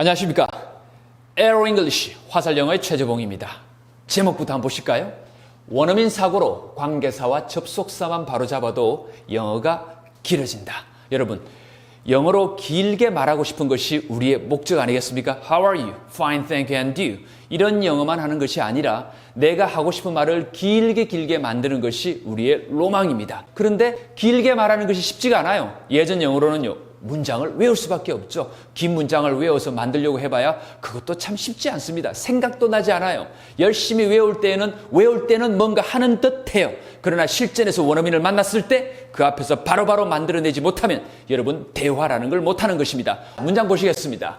안녕하십니까. 에어 잉글리시 화살 영어의 최재봉입니다. 제목부터 한번 보실까요? 원어민 사고로 관계사와 접속사만 바로잡아도 영어가 길어진다. 여러분, 영어로 길게 말하고 싶은 것이 우리의 목적 아니겠습니까? How are you? Fine, thank you, and you. 이런 영어만 하는 것이 아니라 내가 하고 싶은 말을 길게 길게 만드는 것이 우리의 로망입니다. 그런데 길게 말하는 것이 쉽지가 않아요. 예전 영어로는요. 문장을 외울 수밖에 없죠. 긴 문장을 외워서 만들려고 해봐야 그것도 참 쉽지 않습니다. 생각도 나지 않아요. 열심히 외울 때는 외울 때는 뭔가 하는 듯 해요. 그러나 실전에서 원어민을 만났을 때 그 앞에서 바로 바로 만들어내지 못하면 여러분 대화라는 걸 못하는 것입니다. 문장 보시겠습니다.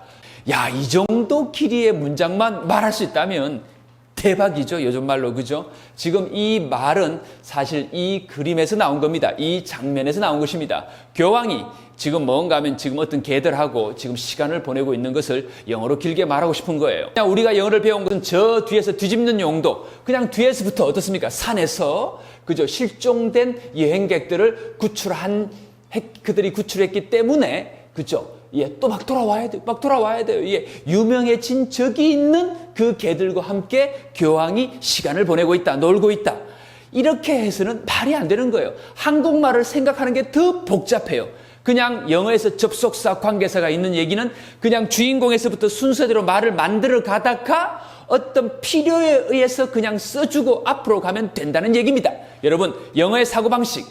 야, 이 정도 길이의 문장만 말할 수 있다면 대박이죠. 요즘 말로. 그죠? 지금 이 말은 사실 이 그림에서 나온 겁니다. 이 장면에서 나온 것입니다. 교황이 지금 뭔가 하면 지금 어떤 개들하고 지금 시간을 보내고 있는 것을 영어로 길게 말하고 싶은 거예요. 그냥 우리가 영어를 배운 것은 저 뒤에서 뒤집는 용도. 그냥 뒤에서부터 어떻습니까? 산에서 그죠? 실종된 여행객들을 구출한 했- 그들이 구출했기 때문에 그죠? 예, 또 막 돌아와야 돼, 막 돌아와야 돼요. 예, 유명해진 적이 있는 그 개들과 함께 교황이 시간을 보내고 있다, 놀고 있다. 이렇게 해서는 말이 안 되는 거예요. 한국말을 생각하는 게 더 복잡해요. 그냥 영어에서 접속사, 관계사가 있는 얘기는 그냥 주인공에서부터 순서대로 말을 만들어 가다가 어떤 필요에 의해서 그냥 써주고 앞으로 가면 된다는 얘기입니다. 여러분, 영어의 사고방식,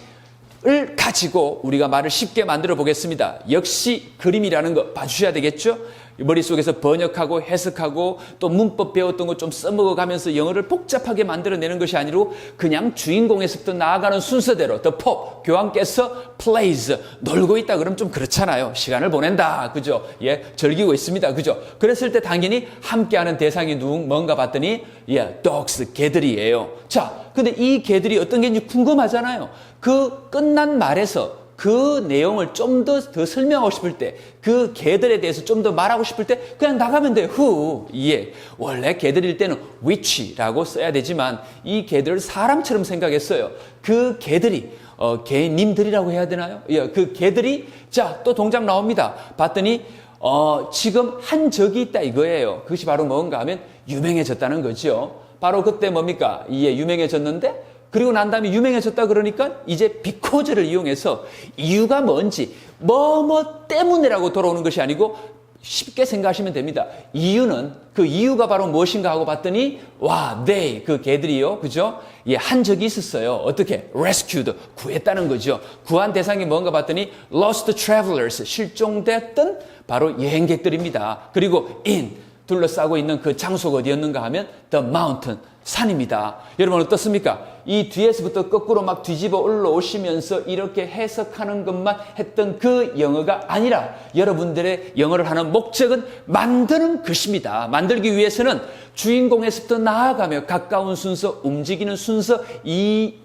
을 가지고 우리가 말을 쉽게 만들어 보겠습니다. 역시 그림이라는 거 봐주셔야 되겠죠? 머릿속에서 번역하고 해석하고 또 문법 배웠던 거좀 써먹어 가면서 영어를 복잡하게 만들어내는 것이 아니고 그냥 주인공에서부터 나아가는 순서대로 The Pope, 교황께서 plays, 놀고 있다 그러면 좀 그렇잖아요. 시간을 보낸다. 그죠? 예, 즐기고 있습니다. 그죠? 그랬을 때 당연히 함께하는 대상이 누구, 뭔가 봤더니 예, dogs, 개들이에요. 자, 근데 이 개들이 어떤 개인지 궁금하잖아요. 그 끝난 말에서 그 내용을 좀 더 더 설명하고 싶을 때, 그 개들에 대해서 좀 더 말하고 싶을 때 그냥 나가면 돼요. who, 예. 원래 개들일 때는 which라고 써야 되지만 이 개들을 사람처럼 생각했어요. 그 개들이 어, 개님들이라고 해야 되나요? 예, 그 개들이 자 또 동작 나옵니다. 봤더니 어, 지금 한 적이 있다 이거예요. 그것이 바로 뭔가 하면 유명해졌다는 거죠. 바로 그때 뭡니까? 예, 유명해졌는데 그리고 난 다음에 유명해졌다 그러니까 이제 비코즈를 이용해서 이유가 뭔지 뭐뭐 때문에라고 돌아오는 것이 아니고 쉽게 생각하시면 됩니다. 이유는 그 이유가 바로 무엇인가 하고 봤더니 와, they 그 개들이요. 그죠? 예, 한 적이 있었어요. 어떻게? rescued 구했다는 거죠. 구한 대상이 뭔가 봤더니 lost travelers 실종됐던 바로 여행객들입니다. 그리고 in 둘러싸고 있는 그 장소가 어디였는가 하면 the mountain 산입니다. 여러분 어떻습니까? 이 뒤에서부터 거꾸로 막 뒤집어 올라오시면서 이렇게 해석하는 것만 했던 그 영어가 아니라 여러분들의 영어를 하는 목적은 만드는 것입니다. 만들기 위해서는 주인공에서부터 나아가며 가까운 순서, 움직이는 순서 이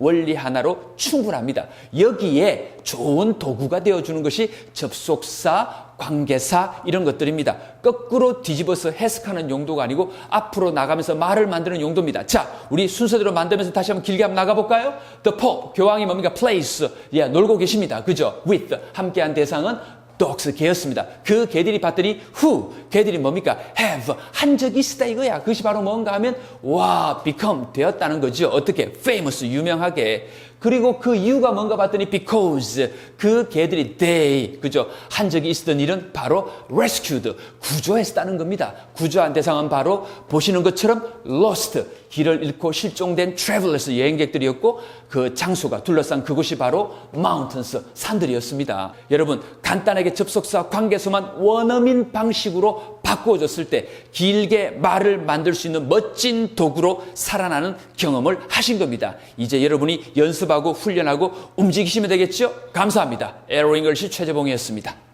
원리 하나로 충분합니다. 여기에 좋은 도구가 되어주는 것이 접속사, 관계사 이런 것들입니다. 거꾸로 뒤집어서 해석하는 용도가 아니고 앞으로 나가면서 말을 만드는 용도입니다. 자, 우리 순서대로 만들면서 다시 한번 길게 한번 나가볼까요? The Pope, 교황이 뭡니까? Place, 예, 놀고 계십니다. 그죠? With, 함께한 대상은 dogs 개였습니다. 그 개들이 봤더니 who 개들이 뭡니까? have 한 적이 있다 이거야. 그것이 바로 뭔가 하면 와 become 되었다는 거죠. 어떻게 famous 유명하게 그리고 그 이유가 뭔가 봤더니 because 그 개들이 they 그죠 한 적이 있었던 일은 바로 rescued 구조했다는 겁니다. 구조한 대상은 바로 보시는 것처럼 lost 길을 잃고 실종된 travelers 여행객들이었고 그 장소가 둘러싼 그곳이 바로 mountains 산들이었습니다. 여러분 간단하게 접속사 관계소만 원어민 방식으로 바꾸어졌을 때 길게 말을 만들 수 있는 멋진 도구로 살아나는 경험을 하신 겁니다. 이제 여러분이 연습하고 훈련하고 움직이시면 되겠죠? 감사합니다. 에로잉글시 최재봉이었습니다.